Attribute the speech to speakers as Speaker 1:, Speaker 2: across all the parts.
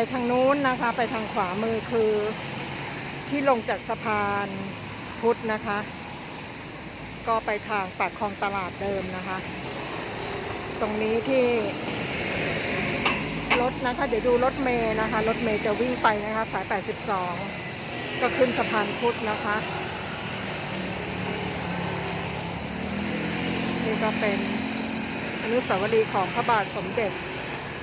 Speaker 1: ไปทางนู้นนะคะ ไปทางขวามือคือที่ลงจากสะพานพุทธนะคะ ก็ไปทางปากคลองตลาดเดิมนะคะ ตรงนี้ที่รถนะคะ เดี๋ยวดูรถเมย์นะคะ รถเมย์จะวิ่งไปนะคะ สาย 82 ก็ขึ้นสะพานพุทธนะคะ นี่ก็เป็นอนุสาวรีย์ของพระบาทสมเด็จ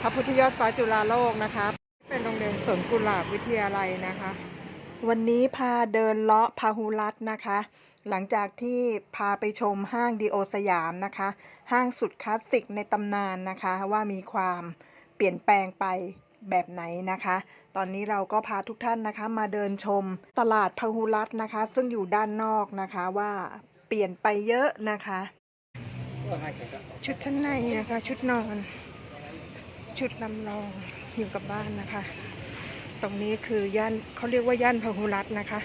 Speaker 1: พระพุทธยอดฟ้าจุฬาโลกนะคะ เป็นโรงเรียนสวนกุหลาบวิทยาลัยนะคะ วันนี้พาเดินเลาะพาหุรัตน์นะคะ หลังจากที่พาไปชมห้างดีโอสยามนะคะ ห้างสุดคลาสสิกในตำนานนะคะ ว่ามีความเปลี่ยนแปลงไปแบบไหนนะคะ ตอนนี้เราก็พาทุกท่านนะคะมาเดินชมตลาดพหุรัตน์นะคะ ซึ่งอยู่ด้านนอกนะคะว่าเปลี่ยนไปเยอะนะคะ ชุดชั้นในนะคะ ชุดนอน ชุดลำลอง อยู่กับบ้านนะคะ ตรงนี้คือย่านเขาเรียกว่าย่านพหุรัตน์นะคะ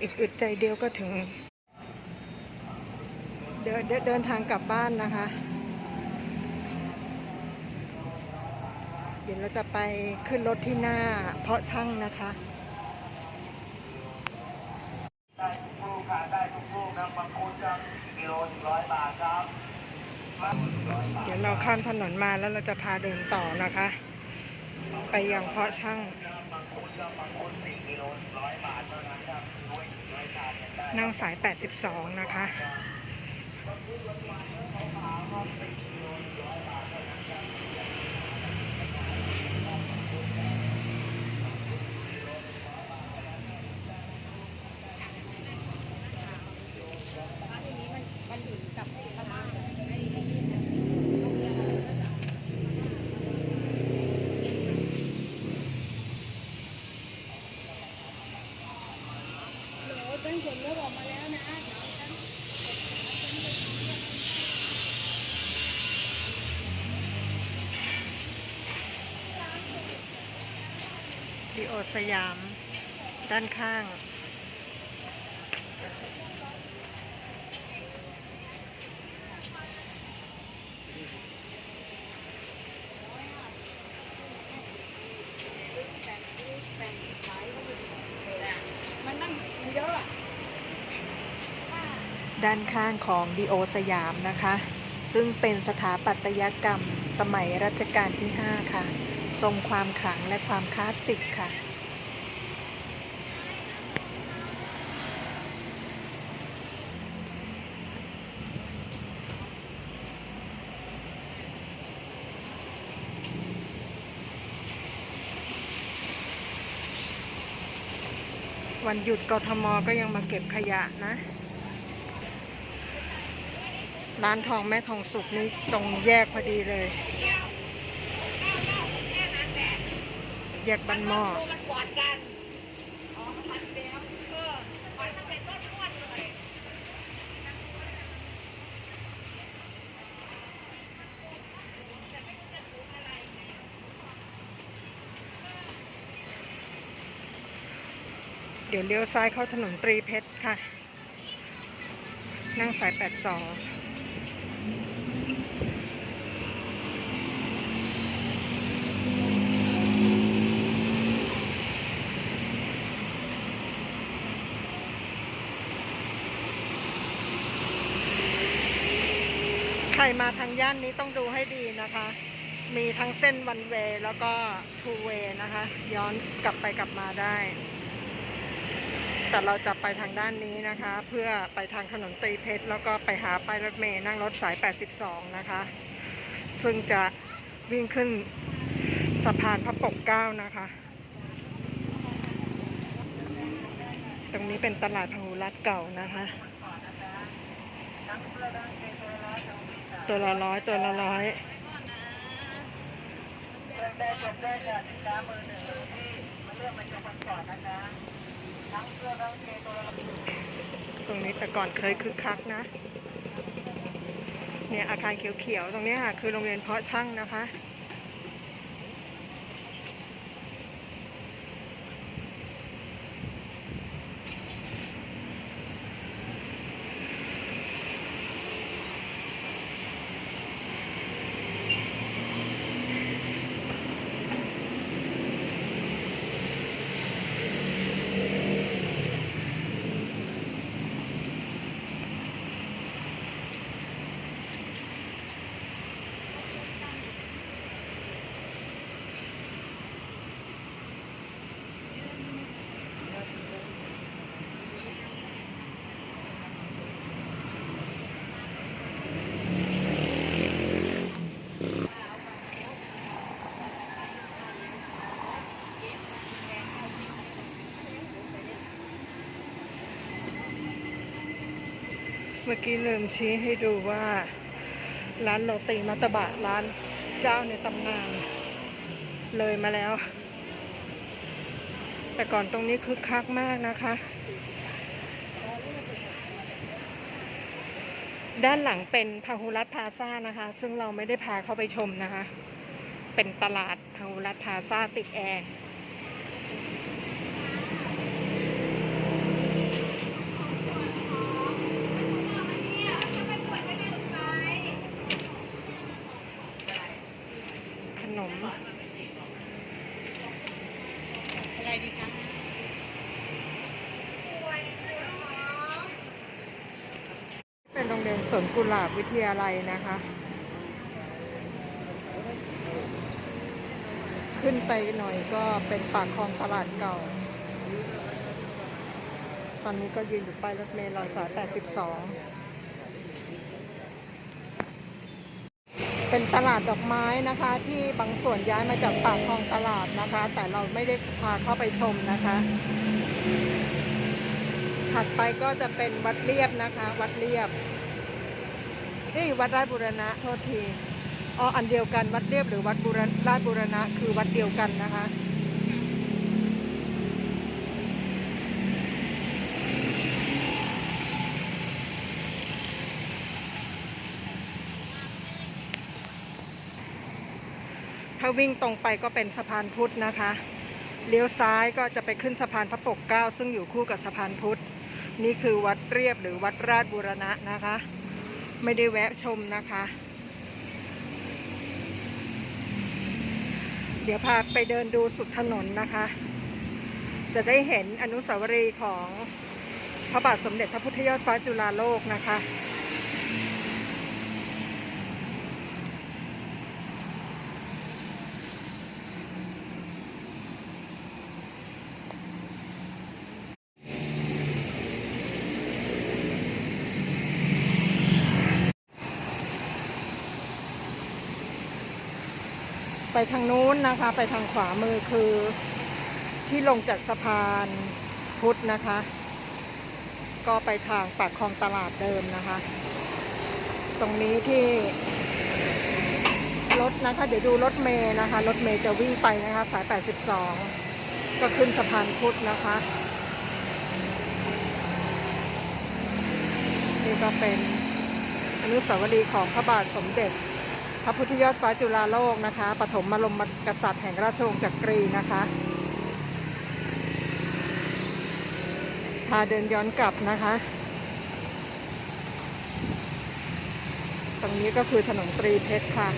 Speaker 1: อีกอึดใจเดียวก็ถึง เดินเดินทางกลับบ้านนะคะ เดี๋ยวเราจะไปขึ้นรถที่หน้าเพาะช่างนะคะ
Speaker 2: ทุกลูกค่ะได้ทุกลูกครับบางคนจะกิโลหนึ่งร้อยบาทครับ
Speaker 1: เดี๋ยวเราข้ามถนนมาแล้วเราจะพาเดินต่อนะคะ ไปยังเพาะช่างนั่งสาย 82 นะคะ ดีโอสยาม ด้านข้าง ด้านข้างของดีโอสยามนะคะ ซึ่งเป็นสถาปัตยกรรมสมัยรัชกาลที่ 5 ค่ะ ทรงความขลังและความคลาสสิกค่ะ วันหยุดกทมก็ยังมาเก็บขยะนะร้านทองแม่ทองสุกนี่ตรงแยกพอดีเลย แยกบ้านหม้อเดี๋ยวเลี้ยวซ้ายเข้าถนนตรีเพชรค่ะ นั่งสาย 82 ใครมาทางย่านนี้ต้องดูให้ดีนะคะ มีทั้งเส้นวันเวแล้วก็ทูเวนะคะ ย้อนกลับไปกลับมาได้ แต่เราจะไปทางด้านนี้นะคะ เพื่อไปทางถนนตีเพชรแล้วก็ไปหาป้ายรถเมย์นั่งรถสาย 82 นะคะ ซึ่งจะวิ่งขึ้นสะพานพระปกเก้านะคะ ตรงนี้เป็นตลาดพหูรัตน์เก่านะคะ ตัวละร้อยตัวละร้อย
Speaker 2: ได้จบได้จากสินค้ามือหนึ่งที่มาเลือกมาชมกันก่อนนะจ๊ะทั้งเสื้อทั้งเกงตัวละ
Speaker 1: ตรงนี้แต่ก่อนเคยคึกคักนะ เนี่ยอาคารเขียวๆตรงนี้ค่ะ คือโรงเรียนเพาะช่างนะคะ เมื่อกี้ลืมชี้ให้ดูว่า ร้านโรตีมัตตบะร้านเจ้าในตำนาน เลยมาแล้ว แต่ก่อนตรงนี้คึกคักมากนะคะ ด้านหลังเป็นพาหุรัตพาซ่านะคะ ซึ่งเราไม่ได้พาเข้าไปชมนะคะ เป็นตลาดพาหุรัตพาซ่าติดแอร์ ขนม
Speaker 3: อะไรดีคะ
Speaker 1: เป็น โรงเรียนสวนกุหลาบวิทยาลัยนะคะ ขึ้นไปหน่อยก็เป็นปากคลองตลาดเก่า ตอนนี้ก็ยืนอยู่ป้ายรถเมล์รอยสาย82 เป็นตลาดดอกไม้นะคะ ที่บางส่วนย้ายมาจากปากคลองตลาดนะคะ แต่เราไม่ได้พาเข้าไปชมนะคะถัดไปก็จะเป็นวัดเรียบนะคะ วัดเรียบ นี่วัดราชบุรณะโทษทีอ๋ออันเดียวกันวัดเรียบหรือวัดบุรณราชบุรณะคือวัดเดียวกันนะคะถ้าวิ่งตรงไปก็เป็นสะพานพุทธนะคะ เลี้ยวซ้ายก็จะไปขึ้นสะพานพระปกเกล้าซึ่งอยู่คู่กับสะพานพุทธ นี่คือวัดเรียบหรือวัดราชบูรณะนะคะ ไม่ได้แวะชมนะคะ เดี๋ยวพาไปเดินดูสุดถนนนะคะ จะได้เห็นอนุสาวรีย์ของพระบาทสมเด็จพระพุทธยอดฟ้าจุฬาโลกนะคะ ไปทางนู้นนะคะ ไปทางขวามือคือที่ลงจากสะพานพุทธนะคะ ก็ไปทางปากคลองตลาดเดิมนะคะ ตรงนี้ที่รถนะคะ เดี๋ยวดูรถเมย์นะคะ รถเมย์จะวิ่งไปนะคะ สาย 82 ก็ขึ้นสะพานพุทธนะคะนี่ก็เป็นอนุสาวรีย์ของพระบาทสมเด็จ พระพุทธยอดฟ้าจุฬาโลกนะคะ ปฐมมรมกษัตริย์แห่งราชวงศ์จักรีนะคะ พาเดินย้อนกลับนะคะ ตรงนี้ก็คือถนนตรีเพชรค่ะ